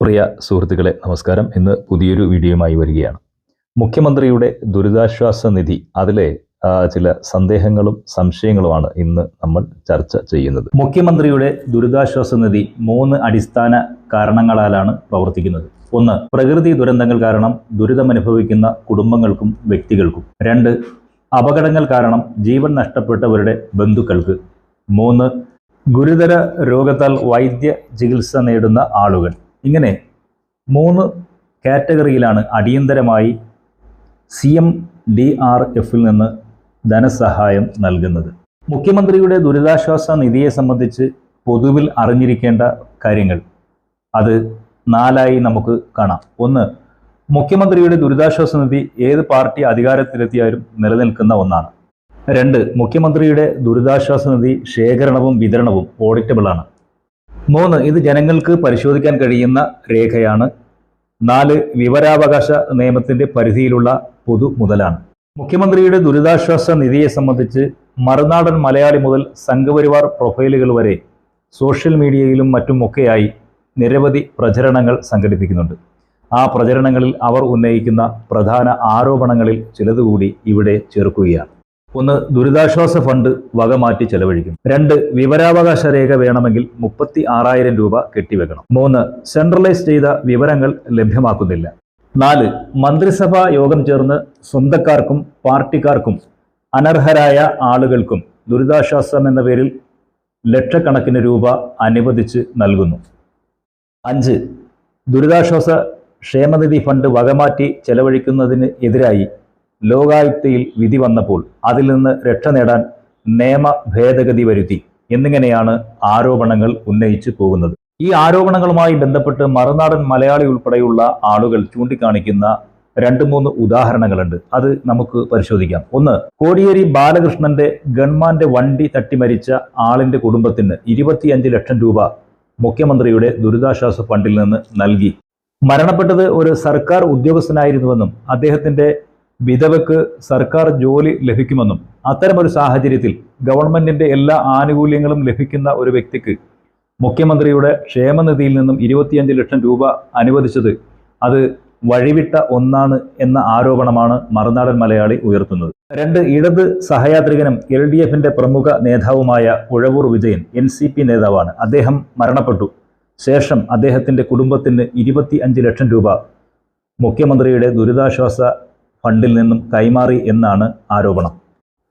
പ്രിയ സുഹൃത്തുക്കളെ നമസ്കാരം. ഇന്ന് പുതിയൊരു വീഡിയോയുമായി വരികയാണ്. മുഖ്യമന്ത്രിയുടെ ദുരിതാശ്വാസ നിധി അതിലെ ചില സന്ദേഹങ്ങളും സംശയങ്ങളുമാണ് ഇന്ന് നമ്മൾ ചർച്ച ചെയ്യുന്നത്. മുഖ്യമന്ത്രിയുടെ ദുരിതാശ്വാസ നിധി മൂന്ന് അടിസ്ഥാന കാരണങ്ങളാലാണ് പ്രവർത്തിക്കുന്നത്. ഒന്ന് പ്രകൃതി ദുരന്തങ്ങൾ കാരണം ദുരിതമനുഭവിക്കുന്ന കുടുംബങ്ങൾക്കും വ്യക്തികൾക്കും. രണ്ട് അപകടങ്ങൾ കാരണം ജീവൻ നഷ്ടപ്പെട്ടവരുടെ ബന്ധുക്കൾക്ക്. മൂന്ന് ഗുരുതര രോഗത്താൽ വൈദ്യ ചികിത്സ നേടുന്ന ആളുകൾ. ഇങ്ങനെ മൂന്ന് കാറ്റഗറിയിലാണ് അടിയന്തരമായി സി എം ഡി ആർ എഫിൽ നിന്ന് ധനസഹായം നൽകുന്നത്. മുഖ്യമന്ത്രിയുടെ ദുരിതാശ്വാസ നിധിയെ സംബന്ധിച്ച് പൊതുവിൽ അറിഞ്ഞിരിക്കേണ്ട കാര്യങ്ങൾ അത് നാലായി നമുക്ക് കാണാം. ഒന്ന് മുഖ്യമന്ത്രിയുടെ ദുരിതാശ്വാസ നിധി ഏത് പാർട്ടി അധികാരത്തിലെത്തിയാലും നിലനിൽക്കുന്ന ഒന്നാണ്. രണ്ട് മുഖ്യമന്ത്രിയുടെ ദുരിതാശ്വാസ നിധി ശേഖരണവും വിതരണവും ഓഡിറ്റബിൾ ആണ്. മൂന്ന് ഇത് ജനങ്ങൾക്ക് പരിശോധിക്കാൻ കഴിയുന്ന രേഖയാണ്. നാല് വിവരാവകാശ നിയമത്തിന്റെ പരിധിയിലുള്ള പൊതു മുതലാണ്. മുഖ്യമന്ത്രിയുടെ ദുരിതാശ്വാസ നിധിയെ സംബന്ധിച്ച് മറുനാടൻ മലയാളി മുതൽ സംഘപരിവാർ പ്രൊഫൈലുകൾ വരെ സോഷ്യൽ മീഡിയയിലും മറ്റുമൊക്കെയായി നിരവധി പ്രചരണങ്ങൾ സംഘടിപ്പിക്കുന്നുണ്ട്. ആ പ്രചരണങ്ങളിൽ അവർ ഉന്നയിക്കുന്ന പ്രധാന ആരോപണങ്ങളിൽ ചിലതുകൂടി ഇവിടെ ചേർക്കുകയാണ്. ഒന്ന് ദുരിതാശ്വാസ ഫണ്ട് വകമാറ്റി ചെലവഴിക്കും രണ്ട് വിവരാവകാശ രേഖ വേണമെങ്കിൽ മുപ്പത്തി ആറായിരം രൂപ കെട്ടിവെക്കണം. മൂന്ന് സെൻട്രലൈസ് ചെയ്ത വിവരങ്ങൾ ലഭ്യമാക്കുന്നില്ല. നാല് മന്ത്രിസഭാ യോഗം ചേർന്ന് സ്വന്തക്കാർക്കും പാർട്ടിക്കാർക്കും അനർഹരായ ആളുകൾക്കും ദുരിതാശ്വാസം എന്ന പേരിൽ ലക്ഷക്കണക്കിന് രൂപ അനുവദിച്ച് നൽകുന്നു. അഞ്ച് ദുരിതാശ്വാസ ക്ഷേമനിധി ഫണ്ട് വകമാറ്റി ചെലവഴിക്കുന്നതിന് എതിരായി ലോകായുക്തയിൽ വിധി വന്നപ്പോൾ അതിൽ നിന്ന് രക്ഷ നേടാൻ നിയമ ഭേദഗതി വരുത്തി എന്നിങ്ങനെയാണ് ആരോപണങ്ങൾ ഉന്നയിച്ചു പോകുന്നത്. ഈ ആരോപണങ്ങളുമായി ബന്ധപ്പെട്ട് മറുനാടൻ മലയാളി ഉൾപ്പെടെയുള്ള ആളുകൾ ചൂണ്ടിക്കാണിക്കുന്ന രണ്ട് മൂന്ന് ഉദാഹരണങ്ങളുണ്ട്. അത് നമുക്ക് പരിശോധിക്കാം. ഒന്ന് കോടിയേരി ബാലകൃഷ്ണന്റെ ഗൺമാന്റെ വണ്ടി തട്ടി മരിച്ച ആളിന്റെ കുടുംബത്തിന് ഇരുപത്തിയഞ്ച് ലക്ഷം രൂപ മുഖ്യമന്ത്രിയുടെ ദുരിതാശ്വാസ ഫണ്ടിൽ നിന്ന് നൽകി. മരണപ്പെട്ടത് ഒരു സർക്കാർ ഉദ്യോഗസ്ഥനായിരുന്നുവെന്നും അദ്ദേഹത്തിന്റെ വിധവക്ക് സർക്കാർ ജോലി ലഭിക്കുമെന്നും അത്തരമൊരു സാഹചര്യത്തിൽ ഗവൺമെന്റിന്റെ എല്ലാ ആനുകൂല്യങ്ങളും ലഭിക്കുന്ന ഒരു വ്യക്തിക്ക് മുഖ്യമന്ത്രിയുടെ ക്ഷേമനിധിയിൽ നിന്നും ഇരുപത്തിയഞ്ച് ലക്ഷം രൂപ അനുവദിച്ചത് അത് വഴിവിട്ട ഒന്നാണ് എന്ന ആരോപണമാണ് മറുനാടൻ മലയാളി ഉയർത്തുന്നത്. രണ്ട് ഇടത് സഹയാത്രികനും എൽ ഡി എഫിന്റെ പ്രമുഖ നേതാവുമായ Uzhavoor Vijayan N C P നേതാവാണ്. അദ്ദേഹം മരണപ്പെട്ടു. ശേഷം അദ്ദേഹത്തിന്റെ കുടുംബത്തിന് ഇരുപത്തി അഞ്ച് ലക്ഷം രൂപ മുഖ്യമന്ത്രിയുടെ ദുരിതാശ്വാസ ഫണ്ടിൽ നിന്നും കൈമാറി എന്നാണ് ആരോപണം.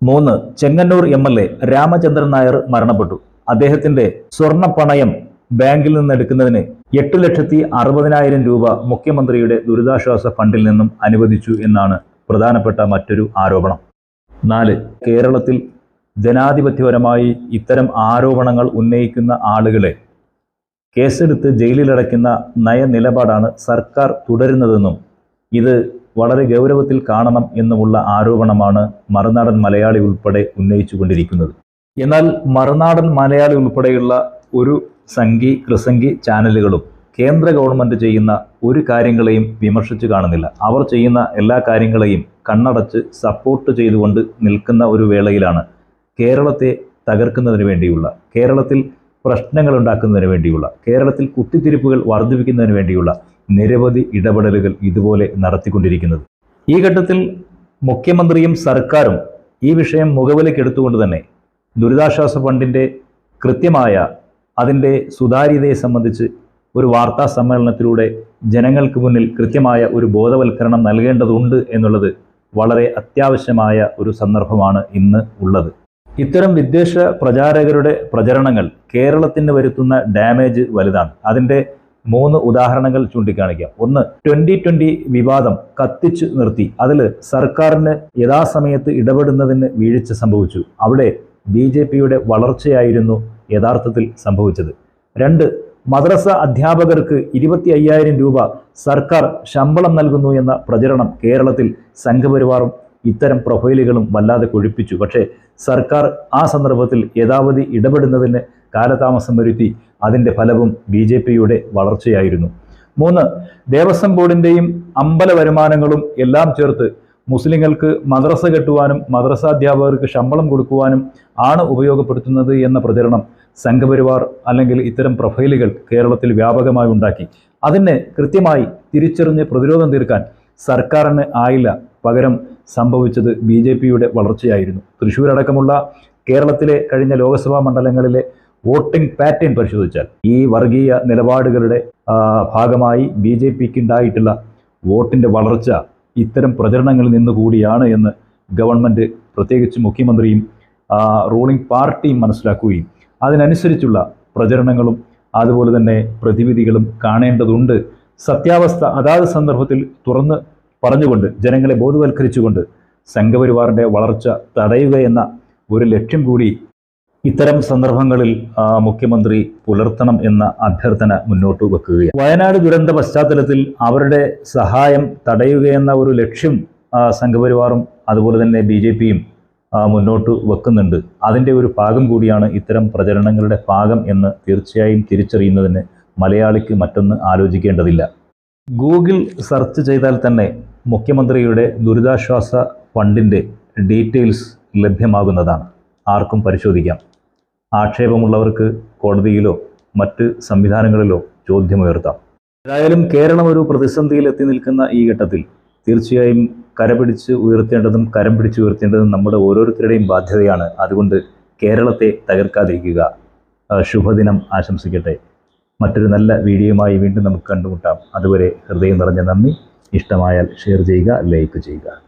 മൂന്ന് Chengannur M L A Ramachandran Nair മരണപ്പെട്ടു. അദ്ദേഹത്തിന്റെ സ്വർണ പണയം ബാങ്കിൽ നിന്ന് എടുക്കുന്നതിന് എട്ട് ലക്ഷത്തി അറുപതിനായിരം രൂപ മുഖ്യമന്ത്രിയുടെ ദുരിതാശ്വാസ ഫണ്ടിൽ നിന്നും അനുവദിച്ചു എന്നാണ് പ്രധാനപ്പെട്ട മറ്റൊരു ആരോപണം. നാല് കേരളത്തിൽ ജനാധിപത്യപരമായി ഇത്തരം ആരോപണങ്ങൾ ഉന്നയിക്കുന്ന ആളുകളെ കേസെടുത്ത് ജയിലിലടയ്ക്കുന്ന നയനിലപാടാണ് സർക്കാർ തുടരുന്നതെന്നും ഇത് വളരെ ഗൗരവത്തിൽ കാണണം എന്നുമുള്ള ആരോപണമാണ് മറുനാടൻ മലയാളി ഉൾപ്പെടെ ഉന്നയിച്ചുകൊണ്ടിരിക്കുന്നത്. എന്നാൽ മറുനാടൻ മലയാളി ഉൾപ്പെടെയുള്ള ഒരു സംഘി ക്രിസംഗി ചാനലുകളും കേന്ദ്ര ഗവൺമെന്റ് ചെയ്യുന്ന ഒരു കാര്യങ്ങളെയും വിമർശിച്ചു കാണുന്നില്ല. അവർ ചെയ്യുന്ന എല്ലാ കാര്യങ്ങളെയും കണ്ണടച്ച് സപ്പോർട്ട് ചെയ്തുകൊണ്ട് നിൽക്കുന്ന ഒരു വേളയിലാണ് കേരളത്തെ തകർക്കുന്നതിന് വേണ്ടിയുള്ള. കേരളത്തിൽ പ്രശ്നങ്ങൾ ഉണ്ടാക്കുന്നതിന് വേണ്ടിയുള്ള കേരളത്തിൽ കുത്തിത്തിരിപ്പുകൾ വർദ്ധിപ്പിക്കുന്നതിന് വേണ്ടിയുള്ള നിരവധി ഇടപെടലുകൾ ഇതുപോലെ നടത്തിക്കൊണ്ടിരിക്കുന്നത്. ഈ ഘട്ടത്തിൽ മുഖ്യമന്ത്രിയും സർക്കാരും ഈ വിഷയം മുഖവിലക്കെടുത്തുകൊണ്ട് തന്നെ ദുരിതാശ്വാസ ഫണ്ടിന്റെ കൃത്യമായ അതിന്റെ സുതാര്യതയെ സംബന്ധിച്ച് ഒരു വാർത്താ സമ്മേളനത്തിലൂടെ ജനങ്ങൾക്ക് മുന്നിൽ കൃത്യമായ ഒരു ബോധവൽക്കരണം നൽകേണ്ടതുണ്ട് എന്നുള്ളത് വളരെ അത്യാവശ്യമായ ഒരു സന്ദർഭമാണ് ഇന്ന് ഉള്ളത്. ഇത്തരം വിദ്വേഷ പ്രചാരകരുടെ പ്രചരണങ്ങൾ കേരളത്തിന് വരുത്തുന്ന ഡാമേജ് വലുതാണ്. അതിന്റെ മൂന്ന് ഉദാഹരണങ്ങൾ ചൂണ്ടിക്കാണിക്കാം. ഒന്ന് ട്വന്റി ട്വന്റി വിവാദം കത്തിച്ചു നിർത്തി. അതിൽ സർക്കാരിന് യഥാസമയത്ത് ഇടപെടുന്നതിന് വീഴ്ച സംഭവിച്ചു. അവിടെ ബി ജെ പിയുടെ വളർച്ചയായിരുന്നു യഥാർത്ഥത്തിൽ സംഭവിച്ചത്. രണ്ട് മദ്രസ അധ്യാപകർക്ക് ഇരുപത്തി അയ്യായിരം രൂപ സർക്കാർ ശമ്പളം നൽകുന്നു എന്ന പ്രചരണം കേരളത്തിൽ സംഘപരിവാറും ഇത്തരം പ്രൊഫൈലുകളും വല്ലാതെ കൊഴിപ്പിച്ചു. പക്ഷേ സർക്കാർ ആ സന്ദർഭത്തിൽ യഥാവധി ഇടപെടുന്നതിന് കാലതാമസം വരുത്തി അതിന്റെ ഫലവും ബി ജെ പിയുടെ വളർച്ചയായിരുന്നു. മൂന്ന് ദേവസ്വം ബോർഡിന്റെയും അമ്പല വരുമാനങ്ങളും എല്ലാം ചേർത്ത് മുസ്ലിങ്ങൾക്ക് മദ്രസ കെട്ടുവാനും മദ്രസാധ്യാപകർക്ക് ശമ്പളം കൊടുക്കുവാനും ആണ് ഉപയോഗപ്പെടുത്തുന്നത് എന്ന പ്രചരണം സംഘപരിവാർ അല്ലെങ്കിൽ ഇത്തരം പ്രൊഫൈലുകൾ കേരളത്തിൽ വ്യാപകമായി ഉണ്ടാക്കി. അതിനെ കൃത്യമായി തിരിച്ചറിഞ്ഞ് പ്രതിരോധം തീർക്കാൻ സർക്കാരിന് ആയില്ല പകരം സംഭവിച്ചത് ബി ജെ പിയുടെ വളർച്ചയായിരുന്നു. തൃശ്ശൂർ അടക്കമുള്ള കേരളത്തിലെ കഴിഞ്ഞ ലോക്സഭാ മണ്ഡലങ്ങളിലെ വോട്ടിംഗ് പാറ്റേൺ പരിശോധിച്ചാൽ ഈ വർഗീയ നിലപാടുകളുടെ ഭാഗമായി ബി ജെ പിക്ക് ഉണ്ടായിട്ടുള്ള വോട്ടിന്റെ വളർച്ച ഇത്തരം പ്രചരണങ്ങളിൽ നിന്നുകൂടിയാണ് എന്ന് ഗവൺമെന്റ് പ്രത്യേകിച്ച് മുഖ്യമന്ത്രിയും റൂളിംഗ് പാർട്ടിയും മനസ്സിലാക്കുകയും അതിനനുസരിച്ചുള്ള പ്രചരണങ്ങളും അതുപോലെ തന്നെ പ്രതിവിധികളും കാണേണ്ടതുണ്ട് സത്യാവസ്ഥ അതാത് സന്ദർഭത്തിൽ തുറന്ന് പറഞ്ഞുകൊണ്ട് ജനങ്ങളെ ബോധവൽക്കരിച്ചുകൊണ്ട് സംഘപരിവാറിന്റെ വളർച്ച തടയുക എന്ന ഒരു ലക്ഷ്യം കൂടി ഇത്തരം സന്ദർഭങ്ങളിൽ മുഖ്യമന്ത്രി പുലർത്തണം എന്ന അഭ്യർത്ഥന മുന്നോട്ട് വെക്കുകയാണ്. വയനാട് ദുരന്ത പശ്ചാത്തലത്തിൽ അവരുടെ സഹായം തടയുകയെന്ന ഒരു ലക്ഷ്യം സംഘപരിവാറും അതുപോലെ തന്നെ ബി ജെ പിയും മുന്നോട്ട് വെക്കുന്നുണ്ട്. അതിന്റെ ഒരു ഭാഗം കൂടിയാണ് ഇത്തരം പ്രചരണങ്ങളുടെ ഭാഗം എന്ന് തീർച്ചയായും തിരിച്ചറിയുന്നതിന് മലയാളിക്ക് മറ്റൊന്ന് ആലോചിക്കേണ്ടതില്ല. ഗൂഗിൾ സെർച്ച് ചെയ്താൽ തന്നെ മുഖ്യമന്ത്രിയുടെ ദുരിതാശ്വാസ ഫണ്ടിന്റെ ഡീറ്റെയിൽസ് ലഭ്യമാകുന്നതാണ്. ആർക്കും പരിശോധിക്കാം. ആക്ഷേപമുള്ളവർക്ക് കോടതിയിലോ മറ്റ് സംവിധാനങ്ങളിലോ ചോദ്യമുയർത്താം. ഏതായാലും കേരളം ഒരു പ്രതിസന്ധിയിൽ എത്തി നിൽക്കുന്ന ഈ ഘട്ടത്തിൽ തീർച്ചയായും കരപിടിച്ച് ഉയർത്തേണ്ടതും കരം പിടിച്ച് ഉയർത്തേണ്ടതും നമ്മുടെ ഓരോരുത്തരുടെയും ബാധ്യതയാണ്. അതുകൊണ്ട് കേരളത്തെ തകർക്കാതിരിക്കുക. ശുഭദിനം ആശംസിക്കട്ടെ. മറ്റൊരു നല്ല വീഡിയോയുമായി വീണ്ടും നമുക്ക് കണ്ടുമുട്ടാം. അതുവരെ ഹൃദയം നിറഞ്ഞ നന്ദി. ഇഷ്ടമായാൽ ഷെയർ ചെയ്യുക ലൈക്ക് ചെയ്യുക.